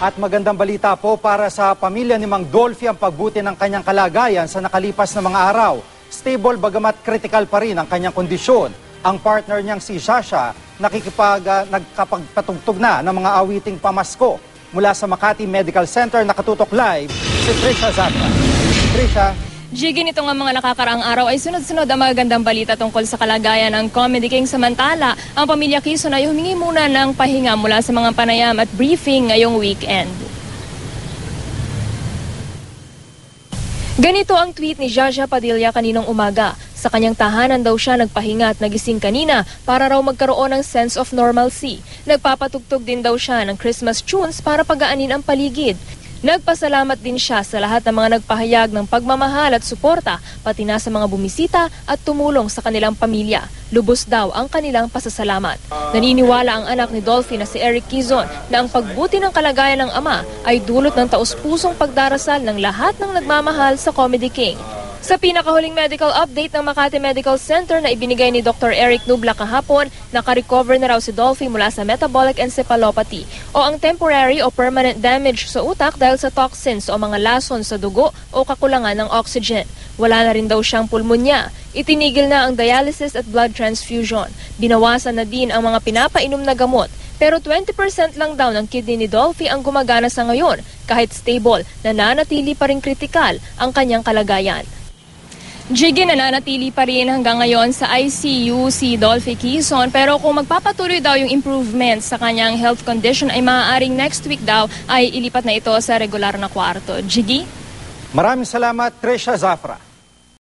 At magandang balita po para sa pamilya ni Mang Dolphy ang pagbuti ng kanyang kalagayan sa nakalipas na mga araw. Stable bagamat critical pa rin ang kanyang kondisyon. Ang partner niyang si Shasha nakikipag, uh, nagkapagpatugtog na ng mga awiting pamasko. Mula sa Makati Medical Center, nakatutok live si Trisha Zatra. Trisha, Jiggy, nito nga mga nakakaraang araw ay sunod-sunod ang magagandang balita tungkol sa kalagayan ng Comedy King. Samantala, ang pamilya Quezon ay humingi muna ng pahinga mula sa mga panayam at briefing ngayong weekend. Ganito ang tweet ni Jaja Padilla kaninang umaga. Sa kanyang tahanan daw siya nagpahinga at nagising kanina para raw magkaroon ng sense of normalcy. Nagpapatugtog din daw siya ng Christmas tunes para pagaanin ang paligid. Nagpasalamat din siya sa lahat ng mga nagpahayag ng pagmamahal at suporta, pati na sa mga bumisita at tumulong sa kanilang pamilya. Lubos daw ang kanilang pasasalamat. Naniniwala ang anak ni Dolphy na si Eric Kizon na ang pagbuti ng kalagayan ng ama ay dulot ng taus-pusong pagdarasal ng lahat ng nagmamahal sa Comedy King. Sa pinakahuling medical update ng Makati Medical Center na ibinigay ni Dr. Eric Nubla kahapon, nakarecover na raw si Dolphy mula sa metabolic encephalopathy o ang temporary o permanent damage sa utak dahil sa toxins o mga lason sa dugo o kakulangan ng oxygen. Wala na rin daw siyang pulmonya. Itinigil na ang dialysis at blood transfusion. Binawasan na din ang mga pinapainom na gamot pero 20% lang daw ng kidney ni Dolphy ang gumagana sa ngayon kahit stable, nananatili pa rin kritikal ang kanyang kalagayan. Jiggy nananatili pa rin hanggang ngayon sa ICU si Dolphy Quezon pero kung magpapatuloy daw yung improvement sa kanyang health condition ay maaaring next week daw ay ilipat na ito sa regular na kwarto. Jiggy? maraming salamat Trisha Zafra.